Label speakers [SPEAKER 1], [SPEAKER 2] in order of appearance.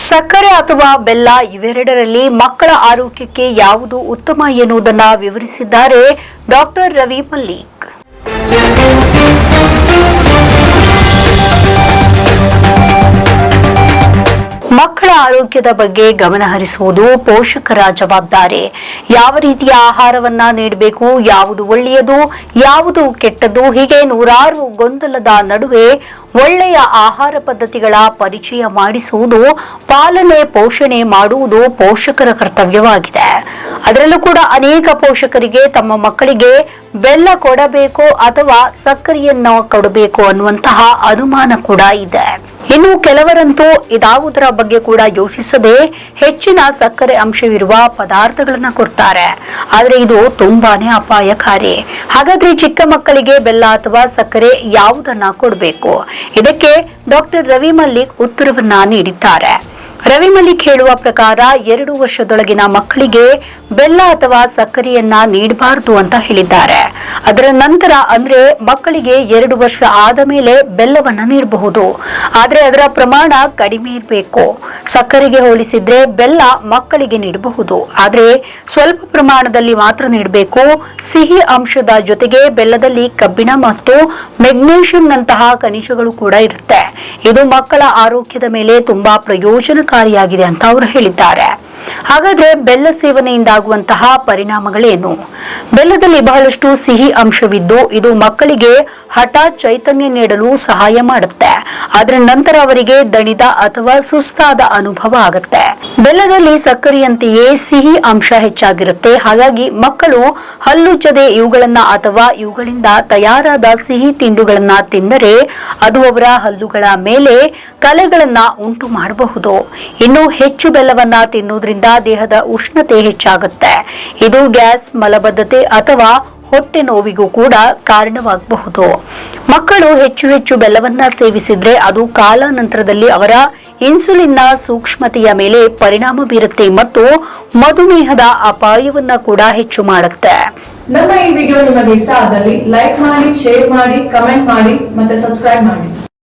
[SPEAKER 1] ಸಕ್ಕರೆ ಅಥವಾ ಬೆಲ್ಲ ಇವೆರಡರಲ್ಲಿ ಮಕ್ಕಳ ಆರೋಗ್ಯಕ್ಕೆ ಯಾವುದು ಉತ್ತಮ ಎನ್ನುವುದನ್ನು ವಿವರಿಸಿದ್ದಾರೆ ಡಾಕ್ಟರ್ ರವಿ ಮಲ್ಲಿಕ್. ಮಕ್ಕಳ ಆರೋಗ್ಯದ ಬಗ್ಗೆ ಗಮನ ಹರಿಸುವುದು ಪೋಷಕರ ಜವಾಬ್ದಾರಿ. ಯಾವ ರೀತಿಯ ಆಹಾರವನ್ನ ನೀಡಬೇಕು, ಯಾವುದು ಒಳ್ಳೆಯದು, ಯಾವುದು ಕೆಟ್ಟದ್ದು, ಹೀಗೆ ನೂರಾರು ಗೊಂದಲದ ನಡುವೆ ಒಳ್ಳೆಯ ಆಹಾರ ಪದ್ಧತಿಗಳ ಪರಿಚಯ ಮಾಡಿಸುವುದು, ಪಾಲನೆ, ಪೋಷಣೆ ಮಾಡುವುದು ಪೋಷಕರ ಕರ್ತವ್ಯವಾಗಿದೆ. ಅದರಲ್ಲೂ ಕೂಡ ಅನೇಕ ಪೋಷಕರಿಗೆ ತಮ್ಮ ಮಕ್ಕಳಿಗೆ ಬೆಲ್ಲ ಕೊಡಬೇಕು ಅಥವಾ ಸಕ್ಕರೆಯನ್ನು ಕೊಡಬೇಕು ಅನ್ನುವಂತಹ ಅನುಮಾನ ಕೂಡ ಇದೆ. ಇನ್ನು ಕೆಲವರಂತೂ ಇದಾವುದರ ಬಗ್ಗೆ ಕೂಡ ಯೋಚಿಸದೆ ಹೆಚ್ಚಿನ ಸಕ್ಕರೆ ಅಂಶವಿರುವ ಪದಾರ್ಥಗಳನ್ನ ಕೊಡ್ತಾರೆ. ಆದರೆ ಇದು ತುಂಬಾನೇ ಅಪಾಯಕಾರಿ. ಹಾಗಾದ್ರೆ ಚಿಕ್ಕ ಮಕ್ಕಳಿಗೆ ಬೆಲ್ಲ ಅಥವಾ ಸಕ್ಕರೆ ಯಾವುದನ್ನ ಕೊಡಬೇಕು? ಇದಕ್ಕೆ ಡಾಕ್ಟರ್ ರವಿ ಮಲ್ಲಿಕ್ ಉತ್ತರವನ್ನ ನೀಡಿದ್ದಾರೆ. ರವಿ ಮಲ್ಲಿಕ್ ಹೇಳುವ ಪ್ರಕಾರ ಎರಡು ವರ್ಷದೊಳಗಿನ ಮಕ್ಕಳಿಗೆ ಬೆಲ್ಲ ಅಥವಾ ಸಕ್ಕರೆಯನ್ನ ನೀಡಬಾರದು ಅಂತ ಹೇಳಿದ್ದಾರೆ. ಅದರ ನಂತರ ಅಂದ್ರೆ ಮಕ್ಕಳಿಗೆ ಎರಡು ವರ್ಷ ಆದ ಮೇಲೆ ಬೆಲ್ಲವನ್ನ ನೀಡಬಹುದು. ಆದ್ರೆ ಅದರ ಪ್ರಮಾಣ ಕಡಿಮೆ ಇರಬೇಕು. ಸಕ್ಕರೆಗೆ ಹೋಲಿಸಿದ್ರೆ ಬೆಲ್ಲ ಮಕ್ಕಳಿಗೆ ನೀಡಬಹುದು. ಆದ್ರೆ ಸ್ವಲ್ಪ ಪ್ರಮಾಣದಲ್ಲಿ ಮಾತ್ರ ನೀಡಬೇಕು. ಸಿಹಿ ಅಂಶದ ಜೊತೆಗೆ ಬೆಲ್ಲದಲ್ಲಿ ಕಬ್ಬಿಣ ಮತ್ತು ಮೆಗ್ನೀಷಿಯಂನಂತಹ ಖನಿಜಗಳು ಕೂಡ ಇರುತ್ತೆ. ಇದು ಮಕ್ಕಳ ಆರೋಗ್ಯದ ಮೇಲೆ ತುಂಬಾ ಪ್ರಯೋಜನಕಾರಿಯಾಗಿದೆ ಅಂತ ಅವರು ಹೇಳಿದ್ದಾರೆ. ಹಾಗಾದ್ರೆ ಬೆಲ್ಲ ಸೇವನೆಯಿಂದಾಗುವಂತಹ ಪರಿಣಾಮಗಳೇನು? ಬೆಲ್ಲದಲ್ಲಿ ಬಹಳಷ್ಟು ಸಿಹಿ ಅಂಶವಿದ್ದು ಇದು ಮಕ್ಕಳಿಗೆ ಹಠ ಚೈತನ್ಯ ನೀಡಲು ಸಹಾಯ ಮಾಡುತ್ತೆ. ಅದರ ನಂತರ ಅವರಿಗೆ ದಣಿದ ಅಥವಾ ಸುಸ್ತಾದ ಅನುಭವ ಆಗುತ್ತೆ. ಬೆಲ್ಲದಲ್ಲಿ ಸಕ್ಕರೆಯಂತೆಯೇ ಸಿಹಿ ಅಂಶ ಹೆಚ್ಚಾಗಿರುತ್ತೆ. ಹಾಗಾಗಿ ಮಕ್ಕಳು ಹಲ್ಲುಜ್ಜದೆ ಇವುಗಳನ್ನ ಅಥವಾ ಇವುಗಳಿಂದ ತಯಾರಾದ ಸಿಹಿ ತಿಂಡುಗಳನ್ನ ತಿಂದರೆ ಅದು ಅವರ ಹಲ್ಲುಗಳ ಮೇಲೆ ಕಲೆಗಳನ್ನ ಉಂಟು ಮಾಡಬಹುದು. ಇನ್ನು ಹೆಚ್ಚು ಬೆಲ್ಲವನ್ನ ತಿನ್ನುವುದರಿಂದ ದೇಹದ ಉಷ್ಣತೆ ಹೆಚ್ಚಾಗುತ್ತೆ. ಇದು ಗ್ಯಾಸ್ ಮಲಬದ್ಧತೆ ಅಥವಾ ಹೊಟ್ಟೆ ನೋವಿಗೂ ಕೂಡ ಕಾರಣವಾಗಬಹುದು. ಮಕ್ಕಳು ಹೆಚ್ಚು ಹೆಚ್ಚು ಬೆಲ್ಲವನ್ನ ಸೇವಿಸಿದ್ರೆ ಅದು ಕಾಲಾನಂತರದಲ್ಲಿ ಅವರ ಇನ್ಸುಲಿನ್ನ ಸೂಕ್ಷ್ಮತೆಯ ಮೇಲೆ ಪರಿಣಾಮ ಬೀರುತ್ತೆ ಮತ್ತು ಮಧುಮೇಹದ ಅಪಾಯವನ್ನ ಕೂಡ ಹೆಚ್ಚು ಮಾಡುತ್ತೆ.
[SPEAKER 2] ನಮ್ಮ ಈ ವಿಡಿಯೋ ನಿಮಗೆ ಇಷ್ಟ ಆದಲ್ಲಿ ಲೈಕ್ ಮಾಡಿ ಶೇರ್ ಮಾಡಿ ಕಮೆಂಟ್ ಮಾಡಿ ಮತ್ತೆ ಸಬ್ಸ್ಕ್ರೈಬ್ ಮಾಡಿ.